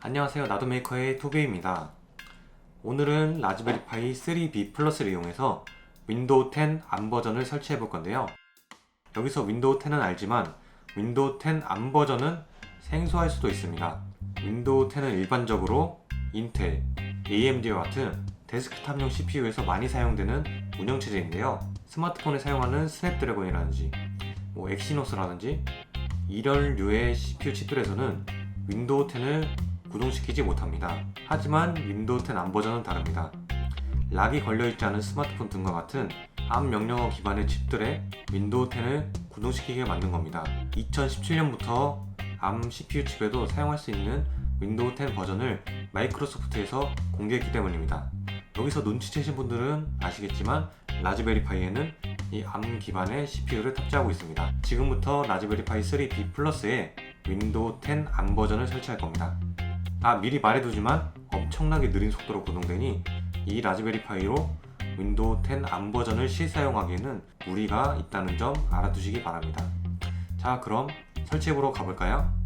안녕하세요. 나도메이커의 토비입니다. 오늘은 라즈베리 파이 3B 플러스를 이용해서 윈도우 10 암 버전을 설치해 볼 건데요. 여기서 윈도우 10은 알지만 윈도우 10암 버전은 생소할 수도 있습니다. 윈도우 10은 일반적으로 인텔, AMD와 같은 데스크탑용 CPU에서 많이 사용되는 운영체제인데요. 스마트폰에 사용하는 스냅드래곤이라든지 뭐 엑시노스라든지 이런 류의 CPU 칩들에서는 윈도우 10을 구동시키지 못합니다. 하지만 윈도우 10 암 버전은 다릅니다. 락이 걸려있지 않은 스마트폰 등과 같은 암 명령어 기반의 칩들에 윈도우 10을 구동시키게 만든 겁니다. 2017년부터 암 CPU 칩에도 사용할 수 있는 윈도우 10 버전을 마이크로소프트에서 공개했기 때문입니다. 여기서 눈치채신 분들은 아시겠지만 라즈베리 파이에는 이암 기반의 CPU를 탑재하고 있습니다. 지금부터 라즈베리 파이 3B 플러스에 윈도우 10암 버전을 설치할 겁니다. 아 미리 말해두지만 엄청나게 느린 속도로 구동되니 이 라즈베리 파이로 윈도우 10암 버전을 실사용하기에는 무리가 있다는 점 알아두시기 바랍니다. 자 그럼 설치해보러 가볼까요?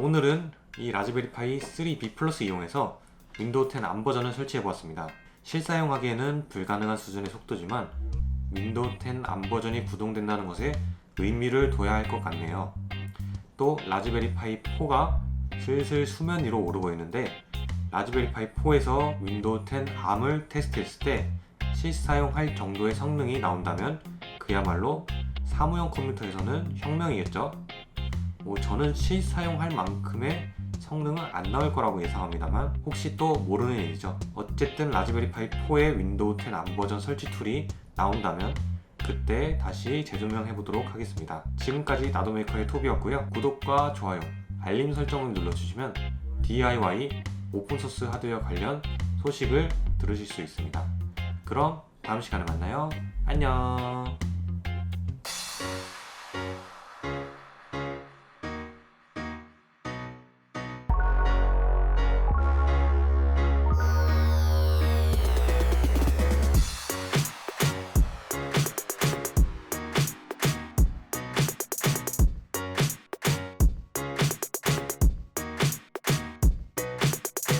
오늘은 이 라즈베리 파이 3B 플러스 이용해서 윈도우 10 암 버전을 설치해 보았습니다. 실사용하기에는 불가능한 수준의 속도지만 윈도우 10 암 버전이 구동된다는 것에 의미를 둬야 할 것 같네요. 또 라즈베리 파이 4가 슬슬 수면 위로 오르고 있는데 라즈베리 파이 4에서 윈도우 10 암을 테스트했을 때 실사용할 정도의 성능이 나온다면 그야말로 사무용 컴퓨터에서는 혁명이겠죠. 뭐 저는 실사용할 만큼의 성능은 안 나올 거라고 예상합니다만 혹시 또 모르는 일이죠. 어쨌든 라즈베리 파이 4의 윈도우 10 암 버전 설치 툴이 나온다면 그때 다시 재조명해 보도록 하겠습니다. 지금까지 나도메이커의 톱이었고요. 구독과 좋아요, 알림 설정을 눌러주시면 DIY 오픈소스 하드웨어 관련 소식을 들으실 수 있습니다. 그럼 다음 시간에 만나요. 안녕.